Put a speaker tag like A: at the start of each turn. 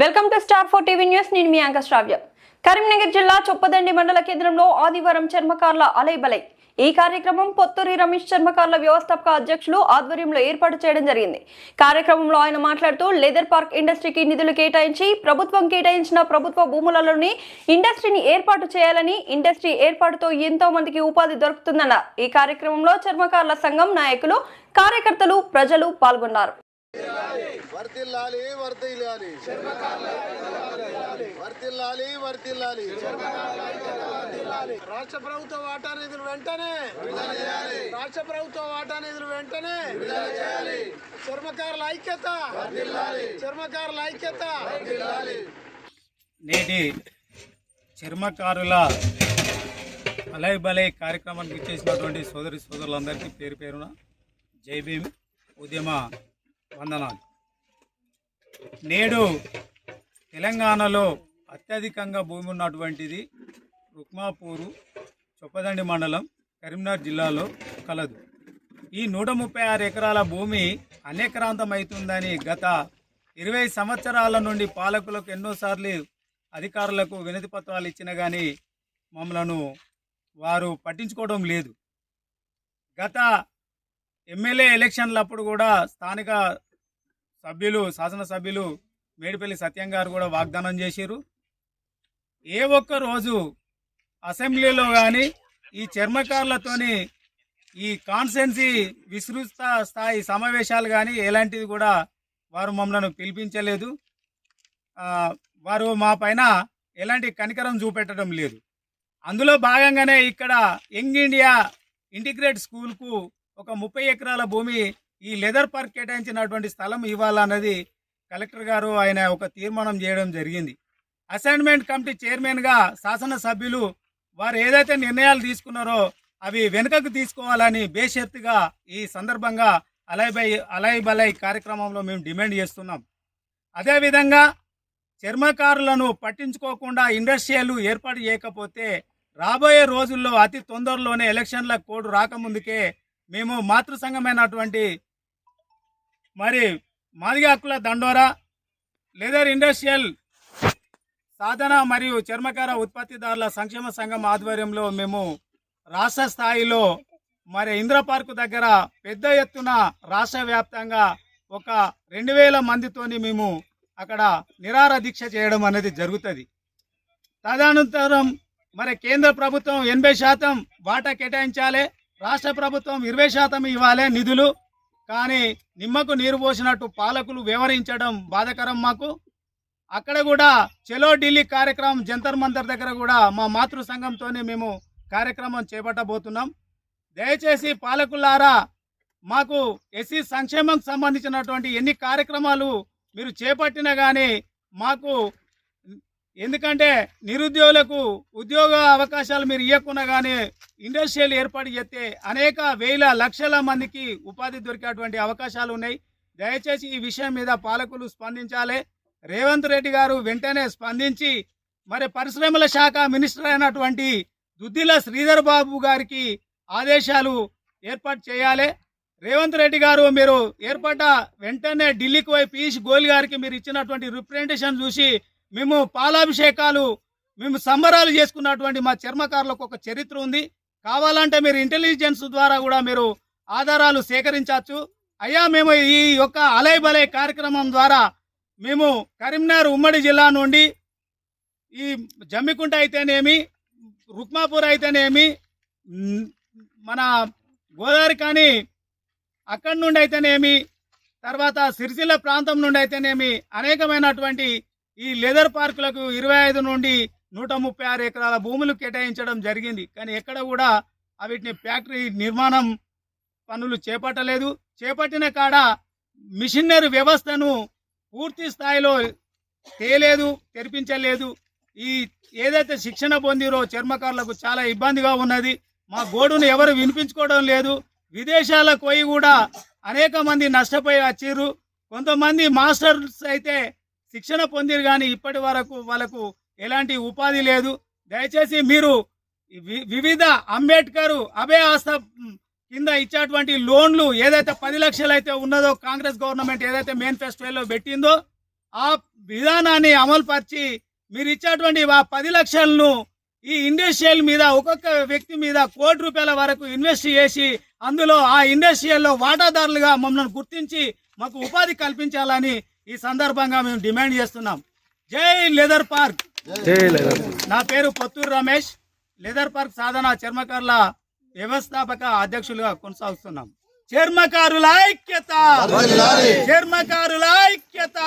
A: Welcome to star four TV news. నేను మీ anchor శ్రావ్య. కరీంనగర్ జిల్లా చొప్పదండి మండల కేంద్రంలో ఆదివారం చర్మకార్ల అలైబలై. ఈ కార్యక్రమం పొత్తూరి రమేష్ చర్మకారుల వ్యవస్థాపక అధ్యక్షులు ఆధ్వర్యంలో ఏర్పాటు చేయడం జరిగింది. కార్యక్రమంలో ఆయన మాట్లాడుతూ లెదర్ పార్క్ ఇండస్ట్రీకి నిధులు కేటాయించి ప్రభుత్వం కేటాయించిన ప్రభుత్వ భూములలోని ఇండస్ట్రీని ఏర్పాటు చేయాలని ఇండస్ట్రీ ఏర్పాటుతో ఎంతో మందికి ఉపాధి దొరుకుతుందన్న ఈ కార్యక్రమంలో చర్మకారుల సంఘం నాయకులు కార్యకర్తలు ప్రజలు పాల్గొన్నారు.
B: వర్తిల్లాలి వర్తిల్లాలి. వర్తిల్లాలి వర్తిల్లాలి. రాష్ట్ర ప్రభుత్వ వాటా నిధులు వెంటనే. రాష్ట్ర ప్రభుత్వ వాటా నిధులు వెంటనే. చర్మకారుల ఐక్యత. చర్మకారుల ఐక్యత.
C: నేటి చర్మకారుల అలై బలై కార్యక్రమానికి ఇచ్చేసినటువంటి సోదరి సోదరులందరికీ పేరు పేరున జై భీమ్ ఉద్యమ వందనాలు. నేడు తెలంగాణలో అత్యధికంగా భూమి ఉన్నటువంటిది రుక్మాపూరు చొప్పదండి మండలం కరీంనగర్ జిల్లాలో కలదు. ఈ నూట ముప్పై ఆరు ఎకరాల భూమి అనేకరాంతమవుతుందని గత ఇరవై సంవత్సరాల నుండి పాలకులకు ఎన్నోసార్లు అధికారులకు వినతి పత్రాలు ఇచ్చిన కానీ మమ్మలను వారు పట్టించుకోవడం లేదు. గత ఎమ్మెల్యే ఎలక్షన్లప్పుడు కూడా స్థానిక సభ్యులు శాసనసభ్యులు మేడిపల్లి సత్యం గారు కూడా వాగ్దానం చేశారు ఏ ఒక్క రోజు అసెంబ్లీలో కానీ ఈ చర్మకారులతోని ఈ కాన్సెన్సీ విస్తృత స్థాయి సమావేశాలు కానీ ఎలాంటిది కూడా వారు మమ్మల్ని పిలిపించలేదు. వారు మా పైన ఎలాంటి కనికరం చూపెట్టడం లేదు. అందులో భాగంగానే ఇక్కడ యంగ్ ఇండియా ఇంటిగ్రేట్ స్కూల్కు ఒక ముప్పై ఎకరాల భూమి ఈ లెదర్ పార్క్ కేటాయించినటువంటి స్థలం ఇవ్వాలన్నది కలెక్టర్ గారు ఆయన ఒక తీర్మానం చేయడం జరిగింది. అసైన్మెంట్ కమిటీ చైర్మన్గా శాసనసభ్యులు వారు ఏదైతే నిర్ణయాలు తీసుకున్నారో అవి వెనుకకు తీసుకోవాలని బేషరతుగా ఈ సందర్భంగా అలైబై అలై బలై కార్యక్రమంలో మేము డిమాండ్ చేస్తున్నాం. అదేవిధంగా చర్మకారులను పట్టించుకోకుండా ఇండస్ట్రియల్ ఏర్పాటు చేయకపోతే రాబోయే రోజుల్లో అతి తొందరలోనే ఎలక్షన్ల కోడ్ రాకముందుకే మేము మాతృ సంఘమైనటువంటి మరి మాదిగ హక్కుల దండోరా లెదర్ ఇండస్ట్రియల్ సాధన మరియు చర్మకార ఉత్పత్తిదారుల సంక్షేమ సంఘం ఆధ్వర్యంలో మేము రాష్ట్ర స్థాయిలో మరి ఇంద్ర పార్కు దగ్గర పెద్ద ఎత్తున రాష్ట్ర వ్యాప్తంగా ఒక రెండు వేల మందితోని మేము అక్కడ నిరార దీక్ష చేయడం అనేది జరుగుతుంది. తదనంతరం మరి కేంద్ర ప్రభుత్వం ఎనభై శాతం వాటా కేటాయించాలి రాష్ట్ర ప్రభుత్వం ఇరవై శాతం ఇవ్వాలి నిధులు. కానీ నిమ్మకు నీరు పోసినట్టు పాలకులు వివరించడం బాధకరం మాకు. అక్కడ కూడా చెలో ఢిల్లీ కార్యక్రమం జంతర్ మంతర్ దగ్గర కూడా మా మాతృ సంఘంతోనే మేము కార్యక్రమం చేపట్టబోతున్నాం. దయచేసి పాలకులారా మాకు ఎస్సీ సంక్షేమం సంబంధించినటువంటి ఎన్ని కార్యక్రమాలు మీరు చేపట్టినా కానీ మాకు ఎందుకంటే నిరుద్యోగులకు ఉద్యోగ అవకాశాలు మీరు ఇవ్వకుండా కానీ ఇండస్ట్రియల్ ఏర్పాటు చేస్తే అనేక వేల లక్షల మందికి ఉపాధి దొరికేటువంటి అవకాశాలు ఉన్నాయి. దయచేసి ఈ విషయం మీద పాలకులు స్పందించాలి. రేవంత్ రెడ్డి గారు వెంటనే స్పందించి మరి పరిశ్రమల శాఖ మినిస్టర్ అయినటువంటి దుద్దిల శ్రీధర్ బాబు గారికి ఆదేశాలు ఏర్పాటు చేయాలి. రేవంత్ రెడ్డి గారు మీరు ఏర్పడ్డ వెంటనే ఢిల్లీకి పోయి పీయూష్ గోయల్ గారికి మీరు ఇచ్చినటువంటి రిప్రజెంటేషన్ చూసి మేము పాలాభిషేకాలు మేము సంబరాలు చేసుకున్నటువంటి మా చర్మకారులకు ఒక చరిత్ర ఉంది. కావాలంటే మీరు ఇంటెలిజెన్స్ ద్వారా కూడా మీరు ఆధారాలు సేకరించవచ్చు. అయ్యా మేము ఈ యొక్క అలైబలై కార్యక్రమం ద్వారా మేము కరీంనగర్ ఉమ్మడి జిల్లా నుండి ఈ జమ్మికుంట అయితేనేమి రుక్మాపూర్ అయితేనేమి మన గోదావరి కానీ అక్కడి నుండి అయితేనేమి తర్వాత సిరిసిల్ల ప్రాంతం నుండి అయితేనేమి అనేకమైనటువంటి ఈ లెదర్ పార్కులకు ఇరవై ఐదు నుండి నూట ముప్పై ఆరు ఎకరాల భూములు కేటాయించడం జరిగింది. కానీ ఎక్కడ కూడా వీటిని ఫ్యాక్టరీ నిర్మాణం పనులు చేపట్టలేదు. చేపట్టిన కాడ మిషనరీ వ్యవస్థను పూర్తి స్థాయిలో తేలేదు తెరిపించలేదు. ఈ ఏదైతే శిక్షణ పొందిరో చర్మకారులకు చాలా ఇబ్బందిగా ఉన్నది. మా గోడును ఎవరు వినిపించుకోవడం లేదు. విదేశాలకు పోయి కూడా అనేక మంది నష్టపోయి వచ్చిర్రు. కొంతమంది మాస్టర్స్ అయితే శిక్షణ పొందిరు కానీ ఇప్పటి వరకు వాళ్ళకు ఎలాంటి ఉపాధి లేదు. దయచేసి మీరు వి- వివిధ అంబేద్కర్ అభయ ఆస్థ కింద ఇచ్చేటువంటి లోన్లు ఏదైతే పది లక్షలు అయితే ఉన్నదో కాంగ్రెస్ గవర్నమెంట్ ఏదైతే మేనిఫెస్టోలో పెట్టిందో ఆ విధానాన్ని అమలుపరిచి మీరు ఇచ్చేటువంటి ఆ పది లక్షలను ఈ ఇండస్ట్రియల్ మీద ఒక్కొక్క వ్యక్తి మీద కోటి రూపాయల వరకు ఇన్వెస్ట్ చేసి అందులో ఆ ఇండస్ట్రియల్లో వాటాదారులుగా మమ్మల్ని గుర్తించి మాకు ఉపాధి కల్పించాలని ఈ సందర్భంగా మేము డిమాండ్ చేస్తున్నాం. జై లెదర్ పార్క్. నా పేరు పొత్తూరు రమేష్. లెదర్ పార్క్ సాధన చర్మకారుల వ్యవస్థాపక అధ్యక్షులుగా కొనసాగుతున్నాం. చర్మకారుల ఐక్యత! చర్మకారుల ఐక్యత!